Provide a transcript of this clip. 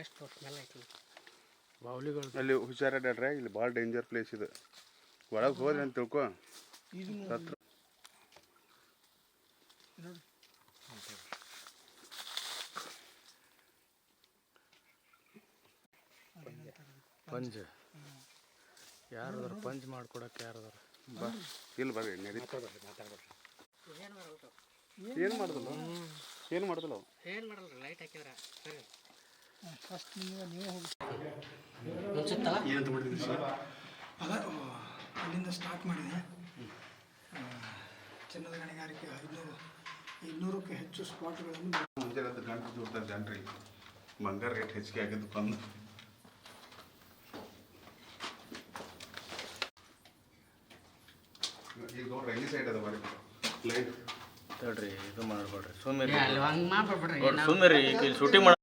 ಎಷ್ಟು ದೊಡ್ಡ ಮೇಲೆ ಐತಿ ಬಾವಲಿಗಳು ಅಲ್ಲಿ ಹುಷಾರಾಡ್ರಿ ಇಲ್ಲಿ ಭಾಳ ಡೇಂಜರ್ ಪ್ಲೇಸ್ ಇದು. ಒಳಗೆ ಹೋದ್ರೆ ಅಂತ ತಿಳ್ಕೊ. ಸತ್ರ. ಪಂಜ್. ಯಾರದಾರ ಪಂಜ್ ಮಾಡ್ಕೊಡಕ್ಕೆ ಯಾರದಾರ? ಬಾ. ಇಲ್ಲಿ ಬರ್ರಿ ನಡಿ ಏನು ಮಾಡ್ದಲ್ಲ? ಏನು ಮಾಡ್ದಲ್ಲ ಮಾಡಲ್ರಿ ಲೈಟ್ ಹಾಕಿದ್ರ. ಸರಿ ಫಸ್ಟ್ ನೀವು ನೀವು ಹೋಗಿ ಮುನ್ಸುತ್ತಲ್ಲ ಏನಂತ ಮಾಡಿದ್ರಿ ಸರ್ ಅದ ಅಲ್ಲಿಂದ ಸ್ಟಾರ್ಟ್ ಮಾಡಿದೆ ಚಿನ್ನದ ಗಣಿಗಾರಿಕೆ ಐನೂರು ಇನ್ನೂರಕ್ಕೆ ಹೆಚ್ಚು ಸ್ಪಾಟ್ಗಳನ್ನು ಮುಂಜಾನೆ ಹತ್ತು ಗಂಟೆ ಜೋಡ್ತಾರೆ ಜನರಿ ಬಂಗಾರ ರೇಟ್ ಹೆಚ್ಚಿಗೆ ಆಗಿದ್ದು ಬಂದು ಈಗ ನೋಡ್ರಿ ಎಲ್ಲಿ ಸೈಡ್ ಅದ ಲೈಟ್ ತಡ್ರಿ ಇದು ಮಾಡ್ಬೇಡ್ರಿ ಸುಮ್ಮನೆ ಸುಮ್ಮನೆ ಶೂಟಿಂಗ್ ಮಾಡ